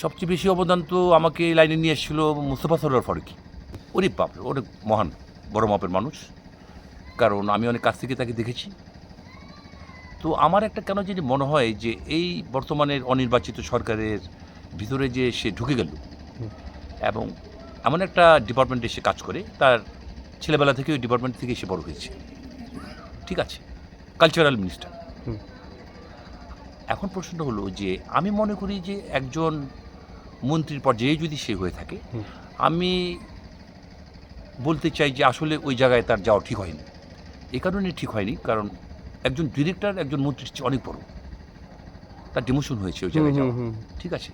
সবচেয়ে বেশি অবদান তো আমাকে এই লাইনে নিয়ে এসেছিল মুস্তফা সরোয়ার ফারুকি। ওরে বাপ ওরে মহান বড় মাপের মানুষ। কারণ আমি অনেক কাছ থেকে তাকে দেখেছি। তো আমার একটা কেন যদি মনে হয় যে এই বর্তমানের অনির্বাচিত সরকারের ভিতরে যে সে ঢুকে গেল এবং এমন একটা ডিপার্টমেন্টে সে কাজ করে তার ছেলেবেলা থেকে ওই ডিপার্টমেন্ট থেকে সে বড় হয়েছে। ঠিক আছে? কালচারাল মিনিস্টার এখন প্রশ্নটা হলো যে আমি মনে করি যে একজন মন্ত্রীর পর্যায়ে যদি সে হয়ে থাকে আমি বলতে চাই যে আসলে ওই জায়গায় তার যাওয়া ঠিক হয়নি। এ কারণে ঠিক হয়নি কারণ একজন ডিরেক্টর একজন মন্ত্রীর চেয়ে অনেক বড়। তার ডিমোশন হয়েছে ওই জায়গায় যাওয়া। ঠিক আছে?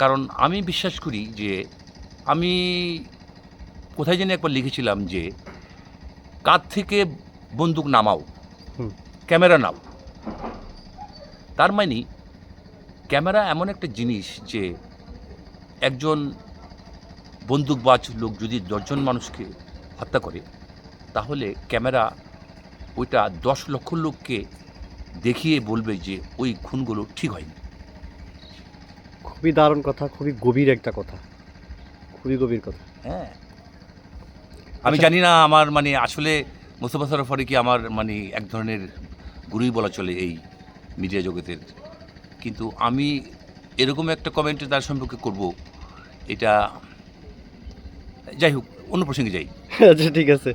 কারণ আমি বিশ্বাস করি যে আমি কোথায় জানি একবার লিখেছিলাম যে কাঁধ থেকে বন্দুক নামাও ক্যামেরা নাও। তার মানে ক্যামেরা এমন একটা জিনিস যে একজন বন্দুকবাজ লোক যদি দশজন মানুষকে হত্যা করে তাহলে ক্যামেরা ওইটা দশ লক্ষ লোককে দেখিয়ে বলবে যে ওই খুনগুলো ঠিক হয়নি। খুবই দারুণ কথা খুবই গভীর একটা কথা খুবই গভীর কথা। হ্যাঁ। আমি আচ্ছা। জানি না আমার মানে আসলে মোস্তফা সরফ কি আমার মানে এক ধরনের গুরুই বলা চলে এই মিডিয়া জগতের। কিন্তু আমি এরকম একটা কমেন্ট তার সম্পর্কে করব। এটা যাই হোক অন্য প্রসঙ্গে যাই। আচ্ছা ঠিক আছে।